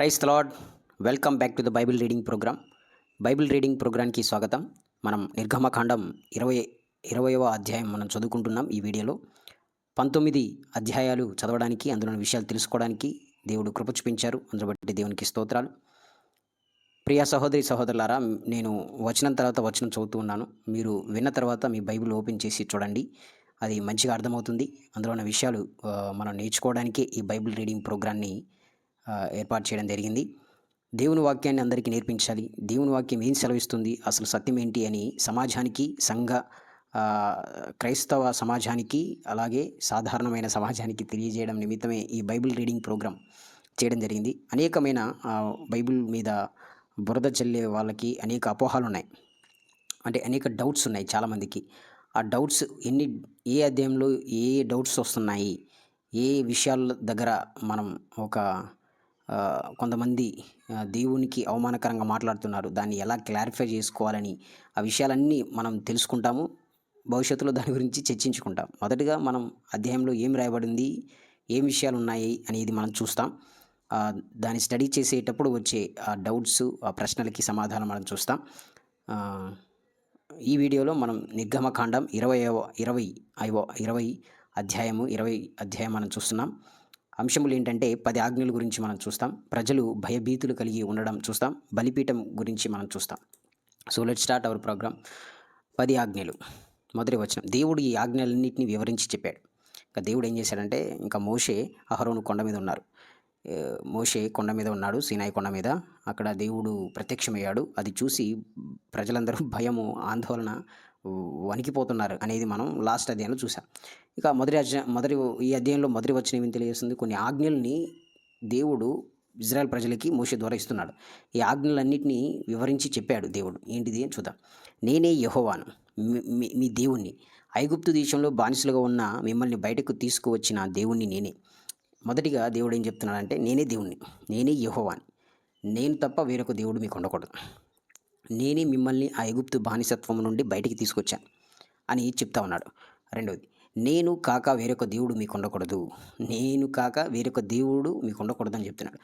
Praise Lord. Welcome back to the Bible reading programme. Bible reading ప్రోగ్రామ్కి స్వాగతం. మనం నిర్గమకాండం ఇరవై ఇరవయవ అధ్యాయం మనం చదువుకుంటున్నాం ఈ వీడియోలో. పంతొమ్మిది అధ్యాయాలు చదవడానికి అందులోని విషయాలు తెలుసుకోవడానికి దేవుడు కృప చూపించారు. అందులో బట్టి దేవునికి స్తోత్రాలు. ప్రియా సహోదరి సహోదరులారా నేను వచనం తర్వాత వచనం చదువుతూ ఉన్నాను. మీరు విన్న తర్వాత మీ బైబిల్ ఓపెన్ చేసి చూడండి. అది మంచిగా అర్థమవుతుంది. అందులో ఉన్న విషయాలు మనం నేర్చుకోవడానికే ఈ బైబిల్ రీడింగ్ ప్రోగ్రాన్ని ఏర్పాటు చేయడం జరిగింది. దేవుని వాక్యాన్ని అందరికీ నేర్పించాలి. దేవుని వాక్యం ఏం సెలవిస్తుంది? అసలు సత్యం ఏంటి అని సమాజానికి సంఘ క్రైస్తవ సమాజానికి అలాగే సాధారణమైన సమాజానికి తెలియజేయడం నిమిత్తమే ఈ బైబిల్ రీడింగ్ ప్రోగ్రాం చేయడం జరిగింది. అనేకమైన బైబిల్ మీద బురద చల్లే వాళ్ళకి అనేక అపోహాలు ఉన్నాయి. అంటే అనేక డౌట్స్ ఉన్నాయి చాలామందికి. ఆ డౌట్స్ ఎన్ని ఏ అధ్యాయంలో ఏ డౌట్స్ వస్తున్నాయి? ఏ విషయాల దగ్గర మనం ఒక కొంతమంది దేవునికి అవమానకరంగా మాట్లాడుతున్నారు. దాన్ని ఎలా క్లారిఫై చేసుకోవాలని ఆ విషయాలన్నీ మనం తెలుసుకుంటాము. భవిష్యత్తులో దాని గురించి చర్చించుకుంటాం. మొదటగా మనం అధ్యాయంలో ఏం రాయబడింది ఏం విషయాలు ఉన్నాయి అనేది మనం చూస్తాం. దాన్ని స్టడీ చేసేటప్పుడు వచ్చే ఆ డౌట్స్ ఆ ప్రశ్నలకి సమాధానం మనం చూస్తాం. ఈ వీడియోలో మనం నిర్గమకాండం ఇరవై ఇరవై ఐవ ఇరవై అధ్యాయము ఇరవై అధ్యాయం మనం చూస్తున్నాం. అంశములు ఏంటంటే పది ఆజ్ఞల గురించి మనం చూస్తాం. ప్రజలు భయభీతులు కలిగి ఉండడం చూస్తాం. బలిపీఠం గురించి మనం చూస్తాం. So let start our programme పది ఆజ్ఞలు. మొదటి వచనం. దేవుడు ఈ ఆజ్ఞలన్నింటినీ వివరించి చెప్పాడు. ఇంకా దేవుడు ఏం చేశాడంటే ఇంకా మోషే అహరోను కొండ మీద ఉన్నారు. మోషే కొండ మీద ఉన్నాడు సీనాయి కొండ మీద. అక్కడ దేవుడు ప్రత్యక్షమయ్యాడు. అది చూసి ప్రజలందరూ భయము ఆందోళన వణికిపోతున్నారు అనేది మనం లాస్ట్ అధ్యాయంలో చూసాం ఇక మొదటి అధ్యాయం మొదటి ఈ అధ్యాయంలో మొదటి వచ్చిన ఏమి తెలియజేస్తుంది? కొన్ని ఆజ్ఞల్ని దేవుడు ఇజ్రాయెల్ ప్రజలకి మోషే ద్వారా ఇస్తున్నాడు. ఈ ఆజ్ఞలన్నింటినీ వివరించి చెప్పాడు దేవుడు. ఏంటిది? అని చూద్దాం. నేనే యహోవాను మీ- మీ- మీ దేవుణ్ణి. ఐగుప్తు దేశంలో బానిసలుగా ఉన్న మిమ్మల్ని బయటకు తీసుకువచ్చిన దేవుణ్ణి నేనే. మొదటిగా దేవుడు ఏం చెప్తున్నాడంటే నేనే దేవుణ్ణి నేనే యహోవాని. నేను తప్ప వేరొక దేవుడు మీకు ఉండకూడదు. నేనే మిమ్మల్ని ఆ ఐగుప్తు బానిసత్వం నుండి బయటికి తీసుకొచ్చాను అని చెప్తా ఉన్నాడు. రెండవది నేను కాక వేరొక దేవుడు మీకు ఉండకూడదు నేను కాక వేరొక దేవుడు మీకు ఉండకూడదు అని చెప్తున్నాడు.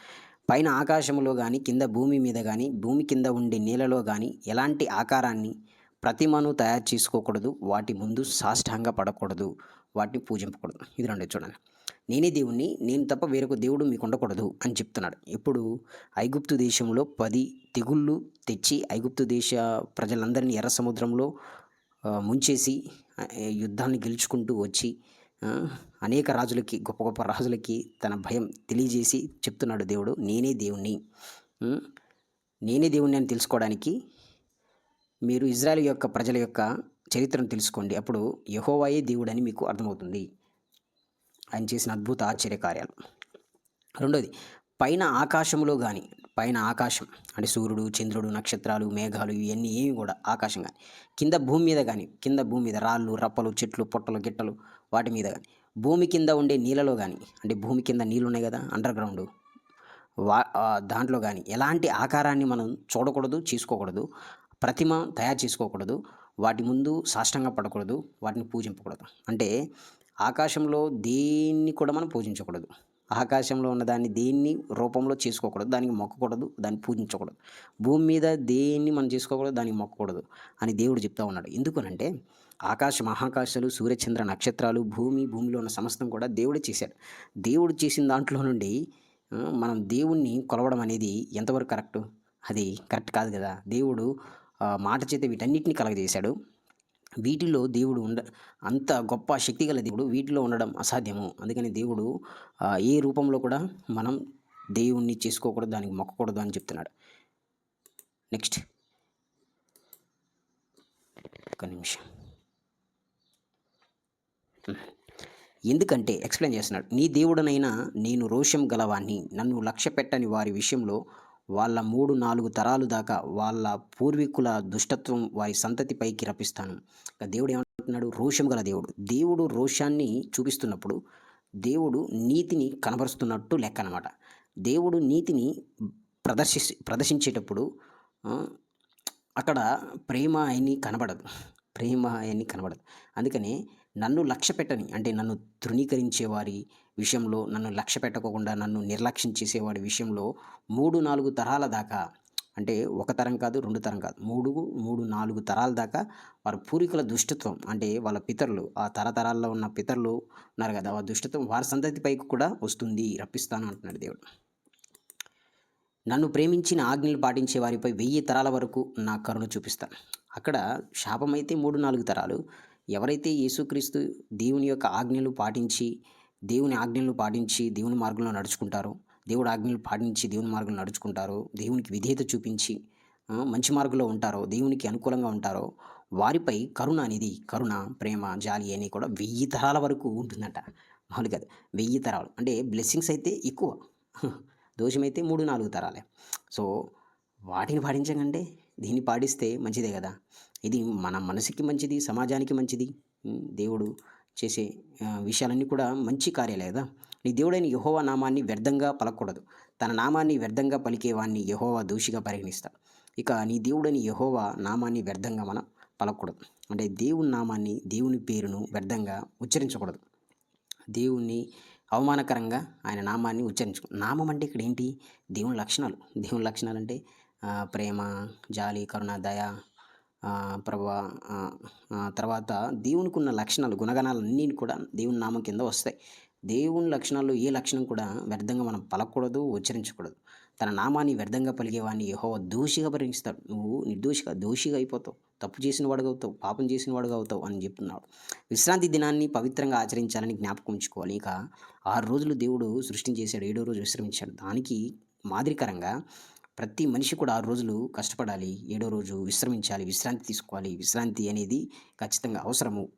పైన ఆకాశంలో కానీ కింద భూమి మీద కానీ భూమి కింద ఉండే నీళ్ళలో కానీ ఎలాంటి ఆకారాన్ని ప్రతిమను తయారు చేసుకోకూడదు. వాటి ముందు సాష్టాంగ పడకూడదు వాటిని పూజింపకూడదు. ఇది రెండు చూడండి. నేనే దేవుణ్ణి నేను తప్ప వేరొక దేవుడు మీకు ఉండకూడదు అని చెప్తున్నాడు. ఇప్పుడు ఐగుప్తు దేశంలో పది తెగుళ్ళు తెచ్చి ఐగుప్తు దేశ ప్రజలందరినీ ఎర్ర సముద్రంలో ముంచేసి యుద్ధాన్ని గెలుచుకుంటూ వచ్చి అనేక రాజులకి గొప్ప గొప్ప రాజులకి తన భయం తెలియజేసి చెప్తున్నాడు దేవుడు నేనే దేవుణ్ణి. నేనే దేవుణ్ణి అని తెలుసుకోవడానికి మీరు ఇజ్రాయెల్ యొక్క ప్రజల యొక్క చరిత్రను తెలుసుకోండి. అప్పుడు యహోవాయే దేవుడని మీకు అర్థమవుతుంది. ఆయన చేసిన అద్భుత ఆశ్చర్యకార్యాలు. రెండోది పైన ఆకాశంలో కానీ పైన ఆకాశం అంటే సూర్యుడు చంద్రుడు నక్షత్రాలు మేఘాలు ఇవన్నీ ఏమి కూడా ఆకాశం కానీ కింద భూమి మీద కానీ కింద భూమి మీద రాళ్ళు రప్పలు చెట్లు పొట్టలు గిట్టలు వాటి మీద కానీ భూమి కింద ఉండే నీళ్ళలో కానీ అంటే భూమి కింద నీళ్ళు ఉన్నాయి కదా అండర్ గ్రౌండ్ వా దాంట్లో కానీ ఎలాంటి ఆకారాన్ని మనం చూడకూడదు చేసుకోకూడదు ప్రతిమ తయారు చేసుకోకూడదు వాటి ముందు సాష్టంగా పడకూడదు వాటిని పూజింపకూడదు. అంటే ఆకాశంలో దేన్ని కూడా మనం పూజించకూడదు. ఆకాశంలో ఉన్న దాన్ని దేన్ని రూపంలో చేసుకోకూడదు. దానికి మొక్కకూడదు. దాన్ని పూజించకూడదు. భూమి మీద దేన్ని మనం చేసుకోకూడదు. దానికి మొక్కకూడదు అని దేవుడు చెప్తా ఉన్నాడు. ఎందుకనంటే ఆకాశ మహాకాశాలు సూర్యచంద్ర నక్షత్రాలు భూమి భూమిలో ఉన్న సమస్తం కూడా దేవుడు చేశాడు. దేవుడు చేసిన దాంట్లో నుండి మనం దేవుణ్ణి కొలవడం అనేది ఎంతవరకు కరెక్ట్? అది కరెక్ట్ కాదు కదా. దేవుడు మాట చేత వీటన్నిటిని కలగజేశాడు. వీటిలో దేవుడు ఉండ అంత గొప్ప శక్తి గల దేవుడు వీటిలో ఉండడం అసాధ్యము. అందుకని దేవుడు ఏ రూపంలో కూడా మనం దేవుణ్ణి చేసుకోకూడదు దానికి మొక్కకూడదు అని చెప్తున్నాడు. నెక్స్ట్. ఒక నిమిషం. ఎందుకంటే ఎక్స్ప్లెయిన్ చేస్తున్నాడు. నీ దేవుడనైనా నేను రోషం గలవాన్ని నన్ను లక్ష్య పెట్టని వారి విషయంలో వాళ్ళ మూడు నాలుగు తరాలు దాకా వాళ్ళ పూర్వీకుల దుష్టత్వం వారి సంతతిపైకి రప్పిస్తాను. దేవుడు ఏమంటున్నాడు? రోషం గల దేవుడు. దేవుడు రోషాన్ని చూపిస్తున్నప్పుడు దేవుడు నీతిని కనబరుస్తున్నట్టు లెక్క అనమాట దేవుడు నీతిని ప్రదర్శి ప్రదర్శించేటప్పుడు అక్కడ ప్రేమ ఆయన్ని కనబడదు. ప్రేమ ఆయన్ని కనబడదు. అందుకనే నన్ను లక్ష్య పెట్టని అంటే నన్ను తృణీకరించేవారి విషయంలో నన్ను లక్ష్య పెట్టకోకుండా నన్ను నిర్లక్ష్యం చేసేవాడి విషయంలో మూడు నాలుగు తరాల దాకా అంటే ఒక తరం కాదు రెండు తరం కాదు మూడు మూడు నాలుగు తరాల దాకా వారి పూర్వీకుల దుష్టత్వం అంటే వాళ్ళ పితరులు ఆ తరతరాల్లో ఉన్న పితరులు ఉన్నారు కదా ఆ దుష్టత్వం వారి సంతతి పైకి కూడా వస్తుంది రప్పిస్తాను అంటున్నాడు దేవుడు. నన్ను ప్రేమించిన ఆజ్ఞలు పాటించే వారిపై వెయ్యి తరాల వరకు నా కరుణ చూపిస్తాను అక్కడ శాపమైతే మూడు నాలుగు తరాలు. ఎవరైతే యేసుక్రీస్తు దేవుని యొక్క ఆజ్ఞలు పాటించి దేవుని ఆజ్ఞలను పాటించి దేవుని మార్గంలో నడుచుకుంటారు. దేవుడు ఆజ్ఞలు పాటించి దేవుని మార్గంలో నడుచుకుంటారు. దేవునికి విధేయత చూపించి మంచి మార్గంలో ఉంటారో దేవునికి అనుకూలంగా ఉంటారో వారిపై కరుణ అనేది కరుణ ప్రేమ జాలి అని కూడా వెయ్యి తరాల వరకు ఉంటుందంట. మామూలు కాదు వెయ్యి తరాలు. అంటే బ్లెస్సింగ్స్ అయితే ఎక్కువ. దోషమైతే మూడు నాలుగు తరాలే. సో వాటిని పాటించకండి. దీన్ని పాటిస్తే మంచిదే కదా. ఇది మన మనసుకి మంచిది సమాజానికి మంచిది. దేవుడు చేసే విషయాలన్నీ కూడా మంచి కార్యాలే కదా. నీ దేవుడైన యహోవా నామాన్ని వ్యర్థంగా పలకూడదు. తన నామాన్ని వ్యర్థంగా పలికేవాన్ని యహోవా దోషిగా పరిగణిస్తాడు. ఇక నీ దేవుడని యహోవా నామాన్ని వ్యర్థంగా మనం పలకూడదు. అంటే దేవుని నామాన్ని దేవుని పేరును వ్యర్థంగా ఉచ్చరించకూడదు. దేవుణ్ణి అవమానకరంగా ఆయన నామాన్ని ఉచ్చరించు నామం అంటే ఇక్కడ ఏంటి? దేవుని లక్షణాలు. దేవుని లక్షణాలు అంటే ప్రేమ జాలి కరుణ దయ ప్రభా తర్వాత దేవునికి ఉన్న లక్షణాలు గుణగణాలన్నీ కూడా దేవుని నామం కింద వస్తాయి. దేవుని లక్షణాల్లో ఏ లక్షణం కూడా వ్యర్థంగా మనం పలకూడదు ఉచ్చరించకూడదు. తన నామాన్ని వ్యర్థంగా పలిగేవాడిని యహో దోషిగా పరిగణిస్తాడు. నువ్వు నిర్దోషిగా దోషిగా అయిపోతావు. తప్పు చేసిన వాడుగా అవుతావు పాపం చేసిన వాడుగా అవుతావు అని చెప్తున్నాడు. విశ్రాంతి దినాన్ని పవిత్రంగా ఆచరించాలని జ్ఞాపకం ఉంచుకోవాలి. ఇక ఆరు రోజులు దేవుడు సృష్టించేశాడు ఏడో రోజు విశ్రమించాడు. దానికి మాదిరికరంగా ప్రతి మనిషి కూడా ఆరు రోజులు కష్టపడాలి. ఏడో రోజు విశ్రమించాలి. విశ్రాంతి తీసుకోవాలి. విశ్రాంతి అనేది ఖచ్చితంగా అవసరము.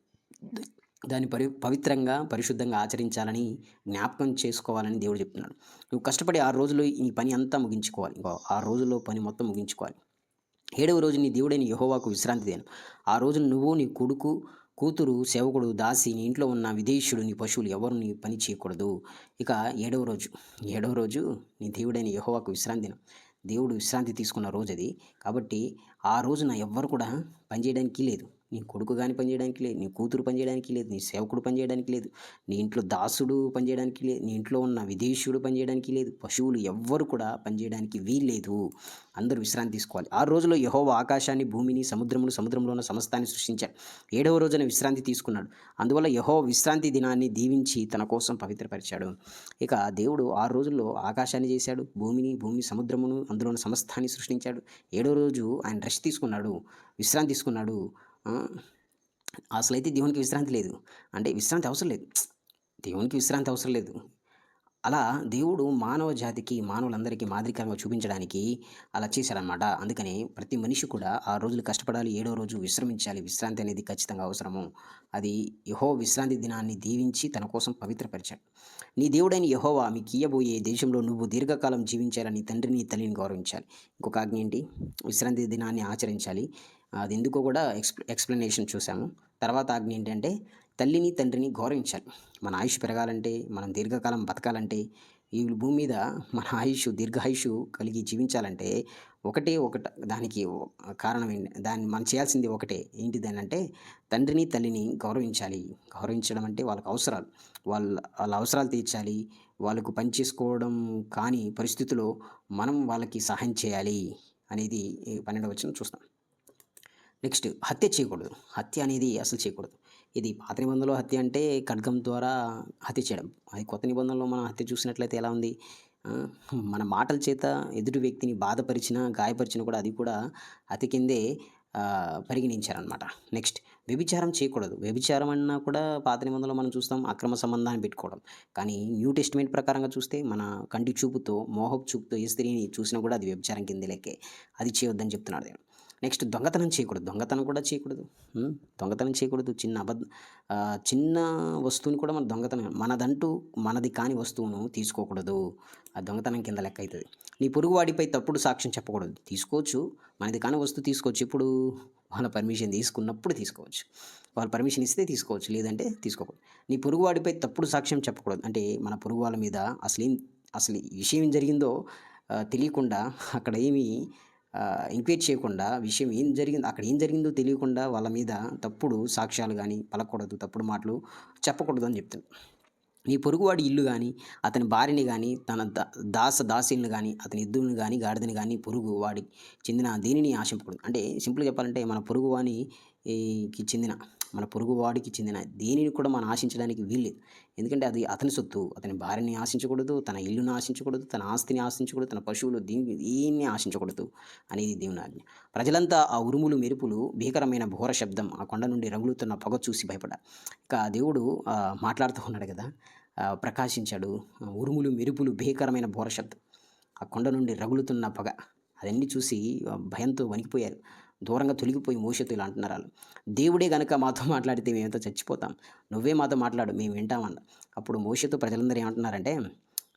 దాన్ని పరి పవిత్రంగా పరిశుద్ధంగా ఆచరించాలని జ్ఞాపకం చేసుకోవాలని దేవుడు చెప్తున్నాడు. నువ్వు కష్టపడి ఆరు రోజులు ఈ పని అంతా ముగించుకోవాలి. ఇంకో ఆరు రోజుల్లో పని మొత్తం ముగించుకోవాలి. ఏడవ రోజు నీ దేవుడైన యహోవాకు విశ్రాంతి దేను. ఆ రోజు నువ్వు నీ కొడుకు కూతురు సేవకుడు దాసి నీ ఇంట్లో ఉన్న విదేశీయుడు నీ పశువులు ఎవరు నీ పని చేయకూడదు. ఇక ఏడవ రోజు ఏడవ రోజు నీ దేవుడైన యహోవాకు విశ్రాంతి దినం. దేవుడు విశ్రాంతి తీసుకున్న రోజు అది కాబట్టి ఆ రోజున ఎవ్వరు కూడా పనిచేయడానికి లేదు నీ కొడుకు కానీ పనిచేయడానికి లేదు నీ కూతురు పనిచేయడానికి లేదు నీ సేవకుడు పనిచేయడానికి లేదు నీ ఇంట్లో దాసుడు పనిచేయడానికి లేదు నీ ఇంట్లో ఉన్న విదేశీయుడు పనిచేయడానికి లేదు పశువులు ఎవ్వరు కూడా పనిచేయడానికి వీల్లేదు. అందరూ విశ్రాంతి తీసుకోవాలి. ఆ రోజులో యహోవ ఆకాశాన్ని భూమిని సముద్రమును సముద్రంలో ఉన్న సమస్తాన్ని సృష్టించాడు. ఏడవ రోజున విశ్రాంతి తీసుకున్నాడు. అందువల్ల యహో విశ్రాంతి దినాన్ని దీవించి తన కోసం పవిత్రపరిచాడు. ఇక దేవుడు ఆరు రోజుల్లో ఆకాశాన్ని చేశాడు భూమిని భూమి సముద్రమును అందులో ఉన్న సమస్తాన్ని సృష్టించాడు. ఏడో రోజు ఆయన రెస్ట్ తీసుకున్నాడు విశ్రాంతి తీసుకున్నాడు. అసలైతే దేవునికి విశ్రాంతి లేదు. అంటే విశ్రాంతి అవసరం లేదు. దేవునికి విశ్రాంతి అవసరం లేదు. అలా దేవుడు మానవ జాతికి మానవులందరికీ మాదిరికరంగా చూపించడానికి అలా చేశాడనమాట అందుకని ప్రతి మనిషి కూడా ఆ రోజులు కష్టపడాలి ఏడో రోజు విశ్రమించాలి. విశ్రాంతి అనేది ఖచ్చితంగా అవసరము. అది యహో విశ్రాంతి దినాన్ని దీవించి తన కోసం పవిత్రపరిచాడు. నీ దేవుడైన యహోవా మీకు ఇయ్యబోయే దేశంలో నువ్వు దీర్ఘకాలం జీవించాలని తండ్రిని తల్లిని గౌరవించాలి. ఇంకొక ఆజ్ఞ ఏంటి? విశ్రాంతి దినాన్ని ఆచరించాలి. అది ఎందుకో కూడా ఎక్స్ప్ల ఎక్స్ప్లెనేషన్ చూసాము. తర్వాత ఆజ్ఞ ఏంటంటే తల్లిని తండ్రిని గౌరవించాలి. మన ఆయుష్ పెరగాలంటే మనం దీర్ఘకాలం బతకాలంటే ఈ భూమి మీద మన ఆయుష్ దీర్ఘాయుష్ కలిగి జీవించాలంటే ఒకటే ఒకట దానికి కారణం ఏంటి దాన్ని మనం చేయాల్సింది ఒకటే. ఏంటిది అని అంటే తండ్రిని తల్లిని గౌరవించాలి. గౌరవించడం అంటే వాళ్ళకి అవసరాలు. వాళ్ళ వాళ్ళ అవసరాలు తీర్చాలి. వాళ్ళకు పని చేసుకోవడం కాని పరిస్థితిలో మనం వాళ్ళకి సహాయం చేయాలి అనేది పన్నెండవ వచ్చిన చూస్తాం. నెక్స్ట్ హత్య చేయకూడదు. హత్య అనేది అసలు చేయకూడదు. ఇది పాత నిబంధనలో హత్య అంటే ఖడ్గం ద్వారా హత్య చేయడం. అది కొత్త నిబంధనలో మనం హత్య చూసినట్లయితే ఎలా ఉంది? మన మాటల చేత ఎదుటి వ్యక్తిని బాధపరిచినా గాయపరిచిన కూడా అది కూడా హత్య కిందే పరిగణించారనమాట నెక్స్ట్ వ్యభిచారం చేయకూడదు. వ్యభిచారం అన్నా కూడా పాత నిబంధనలో మనం చూస్తాం అక్రమ సంబంధాన్ని పెట్టుకోవడం. కానీ న్యూ టెస్ట్మెంట్ ప్రకారంగా చూస్తే మన కంటి చూపుతో మోహపు చూపుతో ఏ స్త్రీని చూసినా కూడా అది వ్యభిచారం కింద లెక్కే. అది చేయొద్దని చెప్తున్నాడు నెక్స్ట్ దొంగతనం చేయకూడదు. దొంగతనం కూడా చేయకూడదు. దొంగతనం చేయకూడదు. చిన్న అబద్ధ చిన్న వస్తువుని కూడా మన దొంగతనం మనదంటూ మనది కాని వస్తువును తీసుకోకూడదు. ఆ దొంగతనం కింద లెక్క అవుతుంది నీ పొరుగువాడిపై తప్పుడు సాక్ష్యం చెప్పకూడదు. తీసుకోవచ్చు. మనది కాని వస్తువు తీసుకోవచ్చు. ఇప్పుడు వాళ్ళ పర్మిషన్ తీసుకున్నప్పుడు తీసుకోవచ్చు. వాళ్ళు పర్మిషన్ ఇస్తే తీసుకోవచ్చు. లేదంటే తీసుకోకూడదు. నీ పొరుగువాడిపై తప్పుడు సాక్ష్యం చెప్పకూడదు. అంటే మన పొరుగు వాళ్ళ మీద అసలు ఏం అసలు విషయం ఏం జరిగిందో తెలియకుండా అక్కడ ఏమి ఎంక్వైరీ చేయకుండా విషయం ఏం జరిగిందో అక్కడ ఏం జరిగిందో తెలియకుండా వాళ్ళ మీద తప్పుడు సాక్ష్యాలు కానీ పలకూడదు తప్పుడు మాటలు చెప్పకూడదు అని చెప్తుంది నీ పొరుగువాడి ఇల్లు కానీ అతని భార్యని కానీ తన దా దాస దాసీలను కానీ అతని ఎద్దుని కానీ గాడిదని కానీ పొరుగు వాడికి చెందిన దేనిని ఆశింపకూడదు. అంటే సింపుల్ చెప్పాలంటే మన పొరుగు కి చెందిన మన పొరుగు వాడికి చెందిన దేనిని కూడా మనం ఆశించడానికి వీల్లేదు. ఎందుకంటే అది అతని సొత్తు. అతని భార్యని ఆశించకూడదు తన ఇల్లుని ఆశించకూడదు తన ఆస్తిని ఆశించకూడదు తన పశువులు దీన్ని ఆశించకూడదు అనేది దేవుని ఆజ్ఞ. ప్రజలంతా ఆ ఉరుములు మెరుపులు భీకరమైన ఘోర శబ్దం ఆ కొండ నుండి రగులుతున్న పొగ చూసి భయపడ్డారు ఇక దేవుడు మాట్లాడుతూ ఉన్నాడు కదా ప్రకాశించాడు ఉరుములు మెరుపులు భీకరమైన ఘోర శబ్దం ఆ కొండ నుండి రగులుతున్న పొగ అదన్నీ చూసి భయంతో వణికిపోయారు. దూరంగా తొలగిపోయి మోసతో ఇలా అంటున్నారు వాళ్ళు. దేవుడే గనక మాతో మాట్లాడితే మేమంతా చచ్చిపోతాం. నువ్వే మాతో మాట్లాడు మేము వింటామన్న అప్పుడు మోసతో ప్రజలందరూ ఏమంటున్నారంటే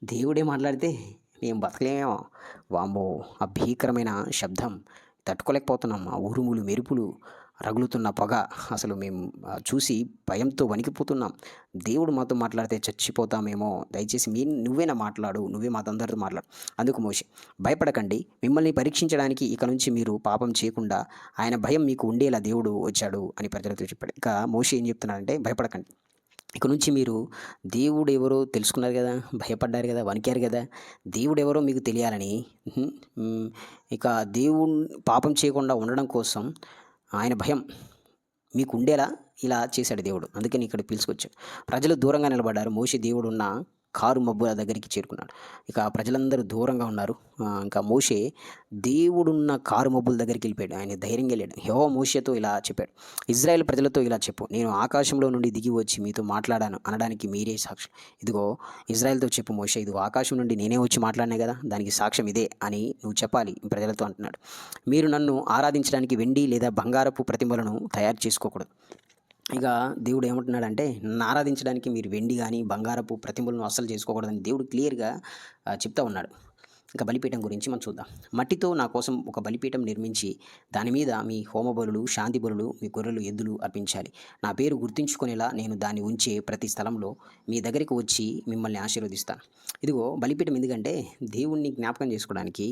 దేవుడే మాట్లాడితే మేము బతకలేమో వామ్మో ఆ భీకరమైన శబ్దం. తట్టుకోలేకపోతున్నాం. ఆ ఉరుములు మెరుపులు. రగులుతున్న పొగ. అసలు మేము చూసి భయంతో వణికిపోతున్నాం. దేవుడు మాతో మాట్లాడితే చచ్చిపోతామేమో. దయచేసి మీ నువ్వేనా మాట్లాడు నువ్వే మాతో అందరితో మాట్లాడు. అందుకు మోషే భయపడకండి. మిమ్మల్ని పరీక్షించడానికి ఇక నుంచి మీరు పాపం చేయకుండా ఆయన భయం మీకు ఉండేలా దేవుడు వచ్చాడు అని ప్రజలతో చెప్పాడు. ఇక మోషే ఏం చెప్తున్నాడంటే భయపడకండి. ఇక నుంచి మీరు దేవుడు ఎవరో తెలుసుకున్నారు కదా భయపడ్డారు కదా వణికారు కదా దేవుడు ఎవరో మీకు తెలియాలని ఇక దేవుడు పాపం చేయకుండా ఉండడం కోసం ఆయన భయం మీకు ఉండేలా ఇలా చేశాడు దేవుడు. అందుకని ఇక్కడ పిలుచుకొచ్చాడు ప్రజలు దూరంగా నిలబడ్డారు. మోషి దేవుడు ఉన్న కారు మబ్బుల దగ్గరికి చేరుకున్నాడు. ఇక ప్రజలందరూ దూరంగా ఉన్నారు. ఇంకా మోషే దేవుడున్న కారు మబ్బుల దగ్గరికి వెళ్ళిపోయాడు. ఆయన ధైర్యంగా వెళ్ళాడు. హెవో మోషేతో ఇలా చెప్పాడు. ఇజ్రాయెల్ ప్రజలతో ఇలా చెప్పు. నేను ఆకాశంలో నుండి దిగి వచ్చి మీతో మాట్లాడాను. అనడానికి మీరే సాక్ష్యం ఇదిగో ఇజ్రాయెల్తో చెప్పు మోషే. ఇదిగో ఆకాశం నుండి నేనే వచ్చి మాట్లాడినా కదా? దానికి సాక్ష్యం ఇదే అని నువ్వు చెప్పాలి ప్రజలతో అంటున్నాడు. మీరు నన్ను ఆరాధించడానికి వెండి లేదా బంగారపు ప్రతిమలను తయారు చేసుకోకూడదు. ఇక దేవుడు ఏమంటున్నాడంటే నన్ను ఆరాధించడానికి మీరు వెండి కానీ బంగారపు ప్రతిమలను అస్సలు చేసుకోకూడదని దేవుడు క్లియర్గా చెప్తా ఉన్నాడు. ఇంకా బలిపీఠం గురించి మనం చూద్దాం. మట్టితో నా కోసం ఒక బలిపీఠం నిర్మించి దాని మీద మీ హోమ బలులు శాంతి బలులు మీ గొర్రెలు ఎద్దులు అర్పించాలి. నా పేరు గుర్తుంచుకునేలా నేను దాన్ని ఉంచే ప్రతి స్థలంలో మీ దగ్గరికి వచ్చి మిమ్మల్ని ఆశీర్వదిస్తాను. ఇదిగో బలిపీఠం ఎందుకంటే దేవుణ్ణి జ్ఞాపకం చేసుకోవడానికి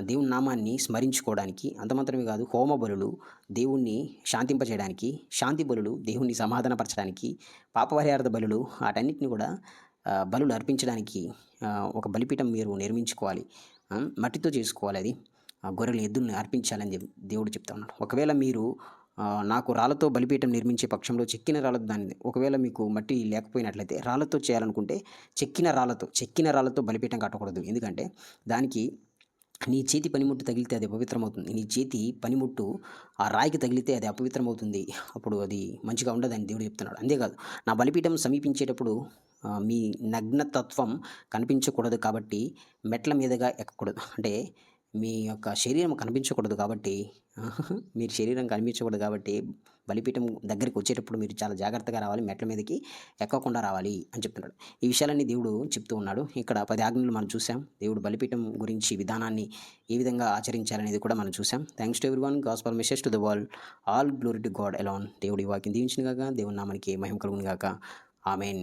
దేవుని నామాన్ని స్మరించుకోవడానికి అంత మాత్రమే కాదు హోమ బలులు దేవుణ్ణి శాంతింపచేయడానికి శాంతి బలులు దేవుణ్ణి సమాధానపరచడానికి పాపపరిహార్థ బలులు వాటన్నిటిని కూడా బలులు అర్పించడానికి ఒక బలిపీఠం మీరు నిర్మించుకోవాలి. మట్టితో చేసుకోవాలి అది. గొర్రెలు ఎద్దుల్ని అర్పించాలని చెప్పి దేవుడు చెప్తా ఉన్నాడు. ఒకవేళ మీరు నాకు రాళ్ళతో బలిపీఠం నిర్మించే పక్షంలో చెక్కిన రాళ్ళతో దాని ఒకవేళ మీకు మట్టి లేకపోయినట్లయితే రాళ్ళతో చేయాలనుకుంటే చెక్కిన రాళ్ళతో చెక్కిన రాళ్ళతో బలిపీఠం కట్టకూడదు. ఎందుకంటే దానికి నీ చేతి పనిముట్టు తగిలితే అది అపవిత్రమవుతుంది. నీ చేతి పనిముట్టు ఆ రాయికి తగిలితే అది అపవిత్రమవుతుంది. అప్పుడు అది మంచిగా ఉండదని దేవుడు చెప్తున్నాడు. అంతేకాదు నా బలిపీఠం సమీపించేటప్పుడు మీ నగ్నతత్వం కనిపించకూడదు కాబట్టి మెట్ల మీదుగా ఎక్కకూడదు. అంటే మీ యొక్క శరీరం కనిపించకూడదు కాబట్టి మీరు శరీరం కనిపించకూడదు కాబట్టి బలిపీఠం దగ్గరికి వచ్చేటప్పుడు మీరు చాలా జాగ్రత్తగా రావాలి మెట్ల మీదకి ఎక్కకుండా రావాలి అని చెప్తున్నాడు. ఈ విషయాలన్నీ దేవుడు చెప్తూ ఉన్నాడు. ఇక్కడ పది ఆజ్ఞలు మనం చూసాం. దేవుడు బలిపీఠం గురించి విధానాన్ని ఏ విధంగా ఆచరించాలనేది కూడా మనం చూసాం. Thanks to everyone gospel message to the world all glory to God అలాన్ దేవుడి వాకిని దీవించిన గాక దేవుని నామానికి మహిమ కలుగును గాక ఆమెన్